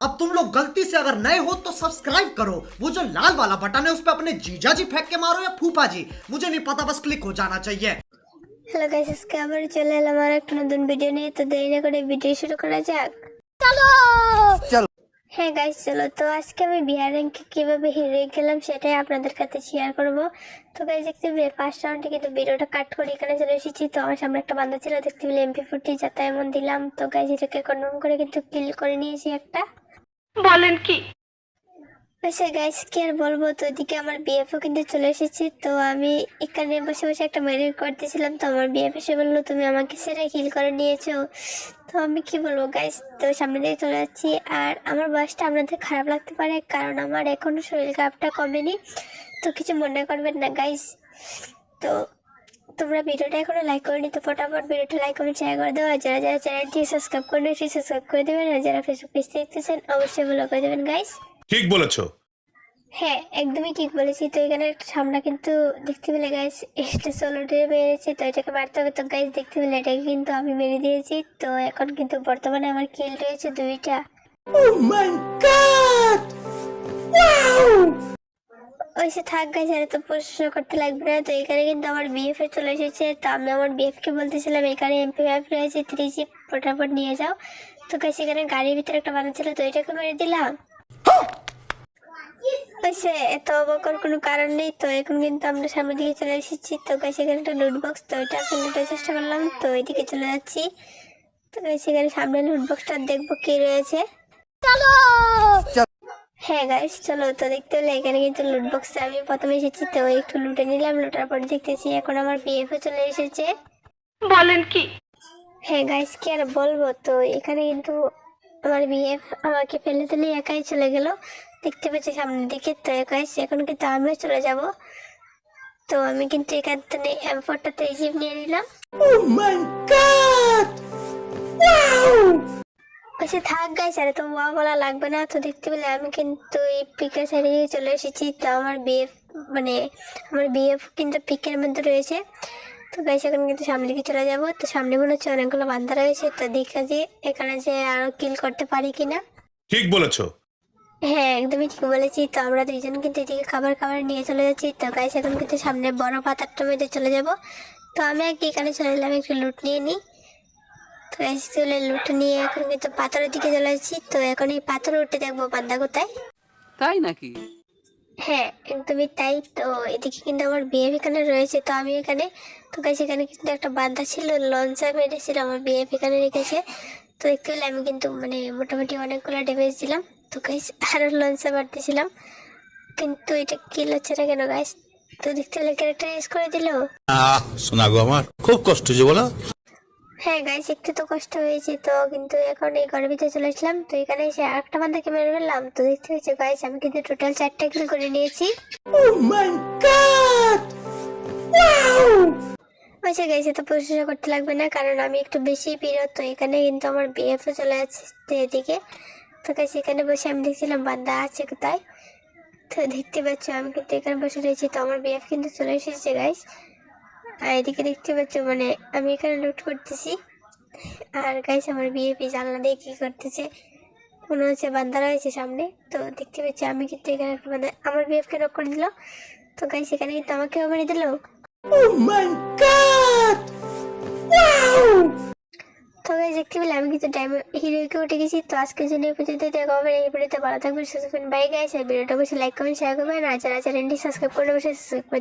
अब तुम लोग गलती से अगर नए हो तो सब्सक्राइब करो वो जो लाल वाला बटन है उस पर अपने जीजा जी फेंक के मारो या फूफा जी मुझे नहीं पता बस क्लिक हो जाना चाहिए হ্যালো গাইস আজকে আবার চলে এলাম আমার একটা নতুন ভিডিও নিয়ে তো দেরি না করে ভিডিও শুরু করা যাক চলো। হ্যাঁ গাইস চলো তো আজকে আমি বিহার র্যাঙ্কে কিভাবে হিরো গেলাম সেটাই আপনাদের কাছে শেয়ার করব তো গাইস দেখতে পেলে ফার্স্ট রাউন্ডে কিন্তু ভিডিওটা কাট করে এখানে চলে এসেছি তো আমার সামনে একটা বান্ধব ছিল দেখতে পেলে এমপি ফুটি যাতে এমন দিলাম তো গাইস এটাকে কনফার্ম করে কিন্তু কিল করে নিয়েছি একটা বলেন কি? আচ্ছা গাইস কি আর বলব? তো ওইদিকে আমার বিএফও কিন্তু চলে এসেছে। তো আমি এখানে বসে বসে একটা মেরিট করতেছিলাম। তো আমার বিএফ এসে বলল, তুমি আমাকে সেটা হিল করে নিয়েছো। তো আমি কি বলব গাইস তো সামনে দিকে চলে যাচ্ছি। আর আমার বয়সটা আপনাদের খারাপ লাগতে পারে, কারণ আমার এখনও শরীর খারাপটা কমেনি। তো কিছু মনে করবেন না গাইস তো তোমরা ভিডিওটা এখনও লাইক করনি তো ফটাফট ভিডিওটা লাইক করে শেয়ার করে দেওয়া আর যারা যারা চ্যানেলটি সাবস্ক্রাইব করে নিয়েছি সাবস্ক্রাইব করে দেবেন। আর যারা ফেসবুক পেজ দেখতেছেন অবশ্যই ফলো করে দেবেন গাইস ঠিক বলেছ। হ্যাঁ একদমই ঠিক বলেছি। তো এখানে একটা সামনে কিন্তু দেখতে পেলে গাইস এটা সোলো ডে মেরেছে তো এটাকে মারতে হবে। তো গাইস দেখতে পেলে এটাকে কিন্তু আমি মেরে দিয়েছি। তো এখন কিন্তু বর্তমানে আমার কিল রয়েছে দুইটা। ওইসে থাক গাইস আর তো প্রশ্ন করতে লাগবে। না তো এখানে কিন্তু আমার বিএফ এ চলে এসেছে। তো আমি আমার বিএফ কে বলতেছিলাম, এখানে এমপি ফাইভ রয়েছে থ্রি জি ফটাফট নিয়ে যাও। তো গাইস এখানে গাড়ির ভিতরে একটা বানা ছিল, তো এটাকে মেরে দিলাম। হয়েছে এত অবাকর কোনো কারণ নেই। তো এখন কিন্তু আমরা সামনের দিকে চলে এসেছি। তো এখানে একটা লুট বক্স তো ওইটা এখন লুটার চেষ্টা করলাম। তো ওইদিকে চলে যাচ্ছি। তো গাছ এখানে সামনে দেখব কি রয়েছে। হ্যাঁ গাইস চলো তো দেখতে হলে এখানে কিন্তু লুট বক্সে আমি প্রথমে এসেছি তো একটু লুটে নিলাম লুটার পর দেখতেছি এখন আমার বিএফও চলে এসেছে। বলেন কি? হ্যাঁ গাইস কি আর বলব তো এখানে কিন্তু আমার বিএফ আমাকে ফেলে ফেলে একাই চলে গেল। দেখতে পাচ্ছি সামনের দিকে তো গাইস এখন কিন্তু আমিও চলে যাব। তো আমি কিন্তু এখান থেকে এম ফোরটাতে রিসিভ নিয়ে নিলাম। আচ্ছা থাক গাইস আরে তো ওয়া বলা লাগবে না। তো দেখতে পেলে আমি কিন্তু এই পিকের সাইডে দিয়ে চলে এসেছি। তো আমার বিএফ মানে আমার বিএফ কিন্তু পিকের মধ্যে রয়েছে। তো গাইস এখন কিন্তু সামনে দিকে চলে যাব। তো সামনে মনে হচ্ছে অনেকগুলো বান্ধা রয়েছে। তো দেখা যে এখানে যে আরও কিল করতে পারি কিনা। ঠিক বলেছ। হ্যাঁ একদমই ঠিক বলেছি। তো আমরা দুইজন কিন্তু এদিকে খাবার খাবার নিয়ে চলে যাচ্ছি। তো গাইস এখন কিন্তু সামনে বড় পাতারটা মধ্যে চলে যাব। তো আমি আগে এখানে চলে এলাম একটু লুট নিয়ে নিই তো গাইস চলে লুট নিয়ে এখন কিন্তু পাথরের দিকে চলে যাচ্ছি তো এখন এই পাথর উঠে দেখব বান্দা কোথায়। তাই নাকি? হ্যাঁ একদমই তাই। তো এদিকে কিন্তু আমার বিয়ে এখানে রয়েছে তো আমি এখানে তো গাইস এখানে কিন্তু একটা বান্ধা ছিল লঞ্চার মেরেছিল আমার বিয়ে এখানে রেখেছে। তো দেখতে পেলে আমি কিন্তু মানে মোটামুটি অনেকগুলো ড্যামেজ দিলাম। তো গাইস আরও লঞ্চার মারতেছিলাম। কিন্তু এটা কিল হচ্ছে না কেন গাইস তো দেখতে পেলে ক্যারেক্টার ইউজ করে দিল। আহ শোনা গো আমার খুব কষ্ট যে বলো। হ্যাঁ গাইস একটু তো কষ্ট হয়েছে তো কিন্তু এখন এই ঘরের ভিতরে চলে আসলাম। তো এখানে এসে আরেকটা বান্ধাকে মেরে ফেললাম। তো দেখতে হয়েছে গাইস আমি কিন্তু টোটাল চারটা কিল করে নিয়েছি। আচ্ছা গাইছে তো প্রশংসা করতে লাগবে না কারণ আমি একটু বেশি প্রিয় তো এখানে কিন্তু আমার বিএফও চলে যাচ্ছে এদিকে। তো গাইছে এখানে বসে আমি দেখছিলাম বান্দা আছে কোথায়। তো দেখতে পাচ্ছ আমি কিন্তু এখানে বসে রয়েছি তো আমার বিএফ কিন্তু চলে এসেছে গাইস আর এদিকে দেখতে পাচ্ছ মানে আমি এখানে লুট করতেছি। আর গাইস আমার বিএপি জানলা দিয়ে কি করতেছে? মনে হচ্ছে বান্দা রয়েছে সামনে। তো দেখতে পাচ্ছি আমি কিন্তু এখানে একটা বান্দা আমার বিএফকে নক করে দিল। তো গাইস এখানে কিন্তু আমাকেও মেরে দিল। তো গাইস দেখতে পেলে আমি কিন্তু টাইম হিরোকে উঠে গেছি। তো আজকের জন্য এই পর্যন্ত। দেখা হবে এই ভিডিওতে। ভালো থাকবেন সুস্থ থাকবেন। বাই গাইস আর ভিডিওটা অবশ্যই লাইক কমেন্ট শেয়ার করবেন। আর যারা চ্যানেলটি সাবস্ক্রাইব করে অবশ্যই সাবস্ক্রাইব করে